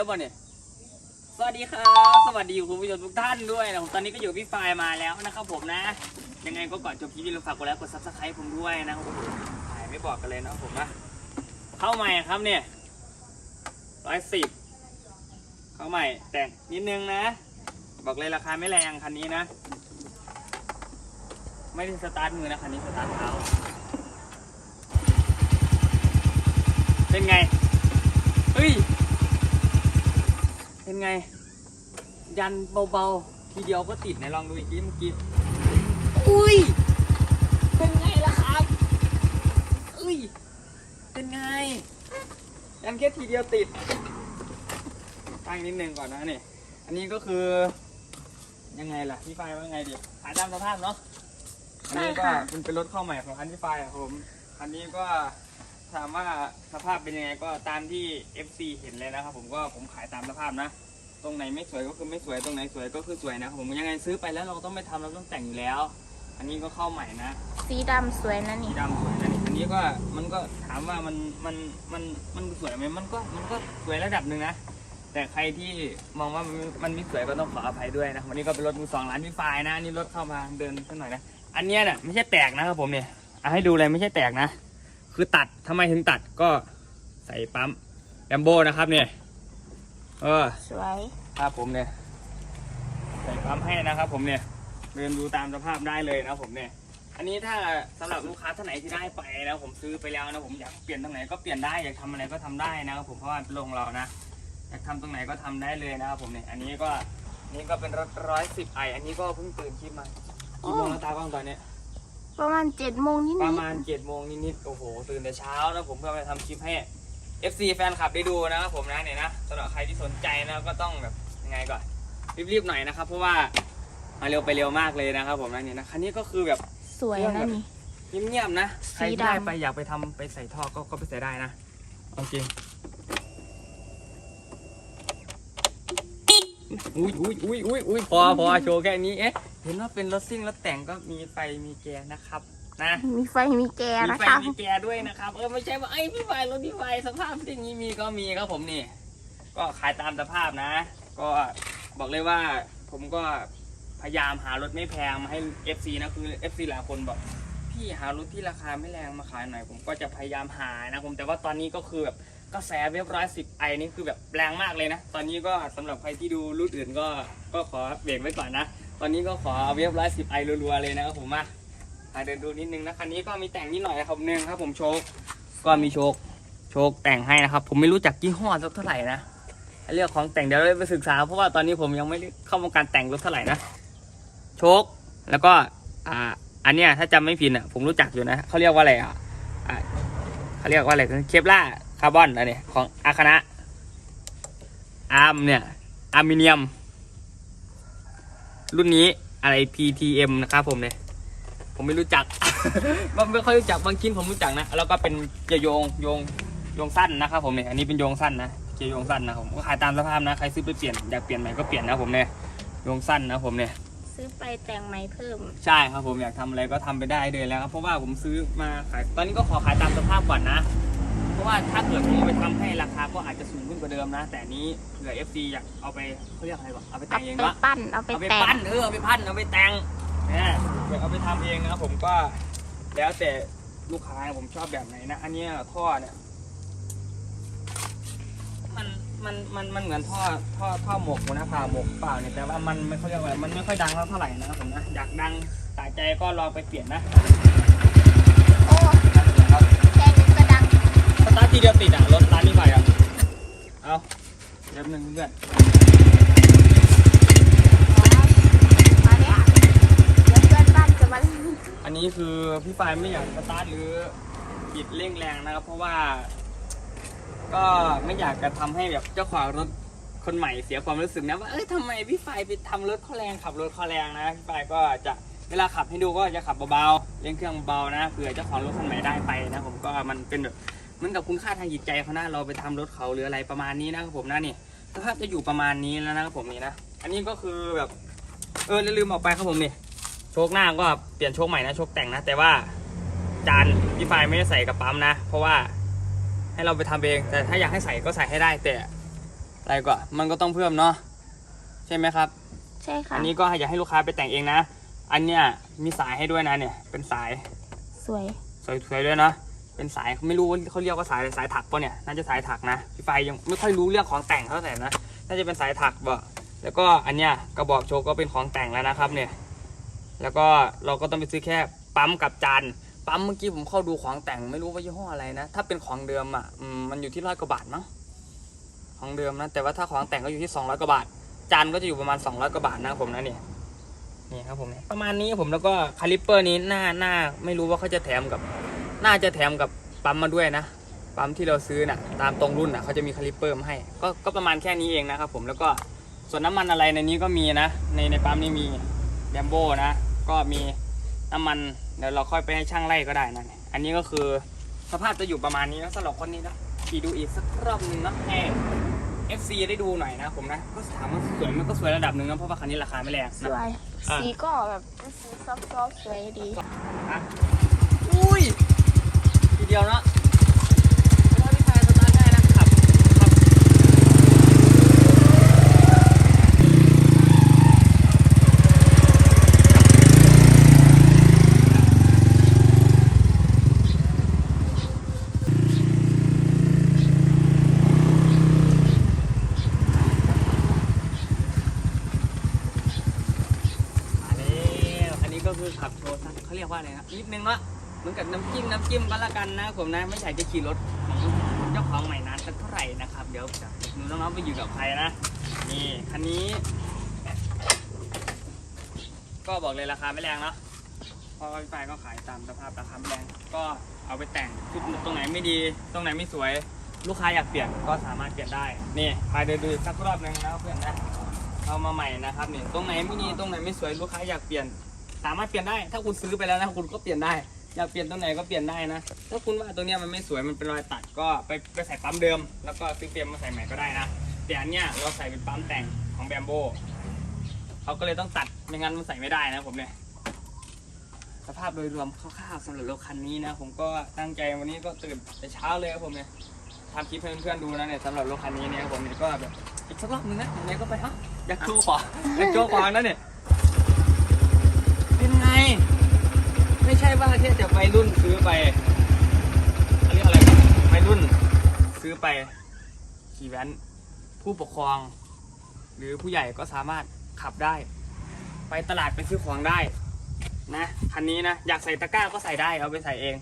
แล้วป่ะเนี่ยสวัสดีครับ สวัสดีคุณผู้ชมทุกท่านด้วยนะผมตอนนี้ก็อยู่พี่ฟล์มาแล้วนะครับผมนะ ยังไงก็ก่อนจบคลิปอย่าลืมฝากกดไลค์กดซับสไครต์ผมด้วยนะครับผมถ่ายไม่บอกกันเลยนะครับผมนะเข้าใหม่ครับเนี่ยร้อยสิบเข้าใหม่แต่งนิดนึงนะ บอกเลยราคาไม่แรงคันนี้นะ ไม่ได้สตาร์ทมือนะคันนี้สตาร์ทเท้าเป็นไงเฮ้ย ไง ยันเบาๆ ทีเดียวก็ติดไหนลองดูอีกทีเมื่อกี้อุ้ย เป็นไงล่ะครับอุ้ย เป็นไง ยันแค่ทีเดียวติดตั้งนิดนึงก่อนนะนี่ อันนี้ก็คือ ยังไงล่ะพี่ไฟว่าไงดีขายตามสภาพเนาะ อันนี้ก็ใช่ค่ะมันเป็นรถเข้าใหม่ของคันที่ไฟอะผมคันนี้ก็ถามว่าสภาพเป็นยังไงก็ตามที่ FC เห็นเลยนะครับผมก็ผมขายตามสภาพนะ ตรงไหนไม่สวยก็คือไม่สวยตรงไหนสวยก็คือสวยนะครับผมยังไงซื้อไปแล้วเราก็ต้องไม่ทำเราต้องแต่งอยู่แล้ว อันนี้ก็เข้าใหม่นะสีดำสวยนะสีนี่ ดำสวยนะนี่อันนี้ก็มันก็ถามว่ามันมันมันมันสวยไหมมันก็มันก็สวยระดับหนึ่งนะแต่ใครที่มองว่ามันมันไม่สวยก็ต้องขออภัยด้วยนะวันนี้ก็เป็นรถมือสองร้านพี่ไฟล์นะอันนี่รถเข้ามาเดินสักหน่อยนะอันเนี้ยเนี่ยไม่ใช่แตกนะครับผมเนี่ยเอาให้ดูเลยไม่ใช่แตกนะ คือตัดทำไมถึงตัดก็ใส่ปั๊มแบมโบนะครับเนี่ย เออ สวย ครับผมเนี่ยใส่ปั๊มให้นะครับ ผมเนี่ย เดินดูตามสภาพได้เลยนะผมเนี่ย อันนี้ถ้าสำหรับลูกค้าท่านไหนที่ได้ไปแล้ว ผมซื้อไปแล้วนะผมอยากเปลี่ยนตรงไหนก็เปลี่ยนได้อยากทำอะไรก็ทำได้นะครับผมเพราะว่าเป็นโรงเรานะอยากทำตรงไหนก็ทำได้เลยนะครับผมเนี่ย อันนี้ก็นี่ก็เป็นรถร้อยสิบไออันนี้ก็เพิ่งตื่นคลิปมากี่โมงแล้วตากล้องตอนเนี้ยประมาณเจ็ดโมงนิดปนิระดมาณเจ็ดโมงนิดๆโอ้โหตื่นแต่เช้านะผมเพื่อไปทำคลิปให้ FC แฟนคลับได้ดูนะครับผมนะเนี่ยนะสำหรับใครที่สนใจนะก็ต้องแบบยังไงก่อนรีบๆหน่อยนะครับ เพราะว่ามาเร็วไปเร็วมากเลยนะครับ ผมนะเนี่ยนะคันนี้ก็คือแบบสวยนะนี่เงียบๆนะใครสีที่ดำได้ไปอยากไปทำไปใส่ท่อก็ก็ไปใส่ได้นะโอเคอุ้ยอุ้ยอุ้ยอุ้ยอุ้ยพอพอโชว์แค่นี้เอ๊ะเห็นว่าเป็นรถซิ่งรถแต่งก็มีไฟมีแกนนะครับ นะมีไฟมีแกมีนะไฟคะมีแกด้วยนะครับเออไม่ใช่ว่าไอ้ยพี่ไฟรถพี่ไฟสภาพอย่างนี้มีก็มีครับผมนี่ ก็ขายตามสภาพนะ ก็บอกเลยว่า ผมก็พยายามหารถไม่แพงมาให้ FC นะคือ FC หลายคนบอกพี่หารถที่ราคาไม่แรงมาขายหน่อย ผมก็จะพยายามหานะผมแต่ว่าตอนนี้ก็คือแบบกระแสเว็บร้อยสิบไอนี่คือแบบแรงมากเลยนะ ตอนนี้ก็สำหรับใครที่ดูรุ่นอื่นก็ก็ขอเบรกไว้ก่อนนะ ตอนนี้ก็ขอเอาเว็บร้อยสิบไอรัวๆเลยนะครับผมมาอะ เดินดูนิดนึงนะคันนี้ก็มีแต่งนิดหน่อยนะครับหนึ่งครับ ผมโชคก็มีโชคโชคแต่งให้นะครับ ผมไม่รู้จักยี่ห้อสักเท่าไหร่นะเรื่องของแต่งเดี๋ยวเราไปศึกษา เพราะว่าตอนนี้ผมยังไม่เข้าวงการแต่งรถเท่าไหร่นะโชคแล้วก็อ่าอันเนี้ยถ้าจำไม่ผิดอะผมรู้จักอยู่นะเขาเรียกว่าอะไรอะเขาเรียกว่าอะไรเคปล่าคาร์บอนอันนี้ของอาคณะอาร์มเนี่ยอะมิเนียม รุ่นนี้อะไร PTM นะครับผมเนี่ย ผมไม่รู้จักมันไม่ค่อยรู้จักบางชิ้นผมรู้จักนะ แล้วก็เป็นเกียร์โยงโยงโยงสั้นนะครับผมเนี่ยอันนี้เป็นโยงสั้นนะเกียร์โยงสั้นนะผมก็ขายตามสภาพนะใครซื้อไปเปลี่ยนอยากเปลี่ยนใหม่ก็เปลี่ยนนะผมเนี่ยโยงสั้นนะผมเนี่ยซื้อไปแต่งใหม่เพิ่ม ใช่ครับผมอยากทำอะไรก็ทำไปได้เลยแล้วครับเพราะว่าผมซื้อมาขายตอนนี้ก็ขอขายตามสภาพก่อนนะ เพราะว่าถ้าเกิดผมเอาไปทำให้ราคาก็อาจจะสูงขึ้นกว่าเดิมนะ แต่อันนี้เผื่อ FC อยากเอาไปเขาเรียกอะไรวะเอาไปเอาแต่งเองไปวะปั้นเอาไปเอาไปแต่งปั้นเออเอาไปปั้นเอาไปแต่งเนี่ยเดี๋ยวเอาไปทำเองนะครับผมก็แล้วแต่ลูกค้าผมชอบแบบไหนนะ อันเนี้ยท่อเนี่ย มันมันมันมันเหมือนท่อท่อท่อหมกนะผ่าหมกเปล่าเนี่ยแต่ว่ามันไม่ค่อยเรียกว่ามันไม่ค่อยดังเท่าไหร่นะครับผมนะอยากดังสายใจก็ลองไปเปลี่ยนนะโอ้ครับแค่นี้ก็ดังสตาร์ททีเดียวติดอะรถร้านนี้ไปอะเอาเดี๋ยวหนึ่งเพื่อน มาเนี่ยเดี๋ยวเพื่อนบ้านจะมา อั นนี้คือพี่ปายไม่อยากสตาร์ทหรือบิดเร่งแรงนะครับ เพราะว่า ก็ไม่อยากจะทำให้แบบเจ้าของรถคนใหม่เสียความรู้สึกนะว่าเอ้ยทำไมพี่ไฟไปทำรถเขาแรงขับรถเขาแรงนะพี่ไฟก็จะเวลาขับให้ดูก็จะขับเบาๆเร่งเครื่องเบานะเผื่อเจ้าของรถคนใหม่ได้ไปนะผมก็มันเป็นแบบเหมือนกับคุณค่าทางจิตใจเขานะเราไปทำรถเขาหรืออะไรประมาณนี้นะครับผมนะนี่สภาพจะอยู่ประมาณนี้แล้วนะครับผมนี่นะอันนี้ก็คือแบบ เออลืมออกไปครับผมนี่ โชคหน้าก็เปลี่ยนโชคใหม่นะโชคแต่งนะ แต่ว่าจานพี่ไฟไม่ได้ใส่กับปั๊มนะ เพราะว่าให้เราไปทำเอง แต่ถ้าอยากให้ใส่ก็ใส่ให้ได้แต่อะไรก็มันก็ต้องเพิ่มเนาะใช่ไหมครับ ใช่ค่ะอันนี้ก็อยากให้ลูกค้าไปแต่งเองนะ อันเนี้ยมีสายให้ด้วยนะเนี่ย เป็นสายสวยสวยๆด้วยนะเป็นสายไม่รู้ว่าเขาเรียกว่าสายอะไรสายถักปะเนี่ยน่าจะสายถักนะพี่ไฟยังไม่ค่อยรู้เรื่องของแต่งเท่าไหร่นะน่าจะเป็นสายถักบ่แล้วก็อันเนี้ยกระบอกโชว์ก็เป็นของแต่งแล้วนะครับเนี่ย แล้วก็เราก็ต้องไปซื้อแค่ปั๊มกับจานปั๊มเมื่อกี้ผมเข้าดูของแต่งไม่รู้ว่ายี่ห้ออะไรนะ ถ้าเป็นของเดิมอะมันอยู่ที่ร้อยกว่าบาทมั้งของเดิมนะ แต่ว่าถ้าของแต่งก็อยู่ที่ 200กว่าบาท จานก็จะอยู่ประมาณ 200กว่าบาทนะผมนะเนี่ยนี่ครับผมเนี่ยประมาณนี้ผมแล้วก็คาลิปเปอร์นี้หน้าหน้าไม่รู้ว่าเขาจะแถมกับน่าจะแถมกับปั๊มมาด้วยนะปั๊มที่เราซื้อน่ะตามตรงรุ่นน่ะเขาจะมีคาลิปเปอร์มาให้ก็ก็ประมาณแค่นี้เองนะครับผมแล้วก็ส่วนน้ำมันอะไรในนี้ก็มีนะ ในในปั๊มนี้มีแบมโบนะ ก็มีน้ำมันเดี๋ยวเราค่อยไปให้ช่างไล่ก็ได้นะอันนี้ก็คือสภาพจะอยู่ประมาณนี้นะสำหรับคนนี้นะขี่ดูอีกสักรอบหนึงนะให้ FC ได้ดูหน่อยนะผมนะก็ถามว่าสวยมันก็สวยระดับหนึ่งนะเพราะว่าคันนี้ราคาไม่แรงสนะวยอะสีก็แบบเป็นสีซอฟต์ๆสวยดี อะอุ้ยทีเดียวเนาะถ้าพี่ชายสตาร์ทได้นะขับขับมาแล้วอันนี้ก็คือขับโชว์สักเขาเรียกว่าอะไรนะนิดนึงเนาะเหมือ น้ำจิ้มน้ำจิ้มก็แล้วกันนะผมนะไม่อยากจะขี่รถของเจ้าของใหม่นานสักเท่าไหร่นะครับ เดี๋ยวจะหนูน้องๆไปอยู่กับใครนะนี่คันนี้ ก็บอกเลยราคาไม่แรงเนาะเพราะว่าพี่ปายก็ขายตามสภาพราคาไม่แรงก็เอาไปแต่งชุดตรงไหนไม่ดี ตรงไหนไม่สวย ลูกค้าอยากเปลี่ยนก็สามารถเปลี่ยนได้นี่พายเดินดูสักรอบหนึงนะเพื่อนนะเอามาใหม่นะครับเนี่ยตรงไหนไม่ดีตรงไหนไม่สวยลูกค้าอยากเปลี่ยนสามารถเปลี่ยนได้ ถ้าคุณซื้อไปแล้วนะคุณก็เปลี่ยนได้ อยากเปลี่ยนตรงไหนก็เปลี่ยนได้นะ ถ้าคุณว่าตรงเนี้ยมันไม่สวยมันเป็นรอยตัดก็ไปไปใส่ปั๊มเดิม แล้วก็ซื้อเฟรมมาใส่ใหม่ก็ได้นะ แต่อันเนี้ยเราใส่เป็นปั๊มแต่งของแบมโบเขาก็เลยต้องตัดไม่งั้นมันใส่ไม่ได้นะผมเนี่ยสภาพโดยรวมคร่าวๆสำหรับรถคันนี้นะ ผมก็ตั้งใจวันนี้ก็ตื่นแต่เช้าเลยครับผมเนี่ยทำคลิปให้เพื่อนๆดูนะเนี่ยสำหรับรถคันนี้เนี่ยผมเนี่ยก็แบบอีกสักรอบนึงนะยังไงก็ไปฮะอยากโชว์ขวอยากโชว์ขวานะเนี่ยเป็นไง ไม่ใช่ว่าแค่จะวัยรุ่นซื้อไปเขาเรียกอะไรครับวัยรุ่นซื้อไปขี่แว้น ผู้ปกครอง หรือผู้ใหญ่ก็สามารถขับได้ ไปตลาดไปซื้อของได้ นะคันนี้นะอยากใส่ตะกร้าก็ใส่ได้เอาไปใส่เอง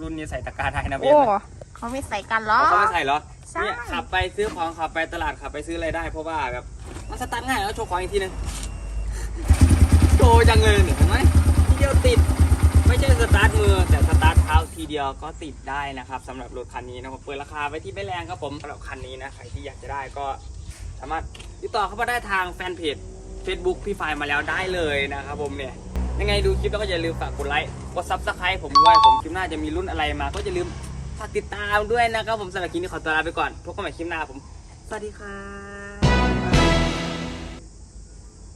รุ่นนี้ใส่ตะกร้าได้นะเบโอ้นนะ เขาไม่ใส่กันเหรอ เขาไม่ใส่เหรอใช่ เนี่ยขับไปซื้อของขับไปตลาดขับไปซื้ออะไรได้ เพราะว่าแบบมันสตาร์ทง่ายแล้วโชว์ของอีกทีนึงโชว์จังเลยเนี่ยเห็นไหมทีเดียวติด ไม่ใช่สตาร์ทมือแต่สตาร์ทเท้าทีเดียวก็ติดได้นะครับสำหรับรถคันนี้นะครับเปิดราคาไว้ที่ไม่แรงครับผมสำหรับคันนี้นะใครที่อยากจะได้ก็สามารถติดต่อเข้ามาได้ทางแฟนเพจ Facebook พี่ไฟล์มาแล้วได้เลยนะครับผมเนี่ยยังไงดูคลิปแล้วก็อย่าลืมฝากกดไลค์กดซับสไครต์ผมด้วยผมคลิปหน้าจะมีรุ่นอะไรมา ก็อย่าลืมฝากติดตามด้วยนะครับผมสำหรับคลิปนี้ขอตัวลาไปก่อนพบกันใหม่คลิปหน้าผม สวัสดีครับ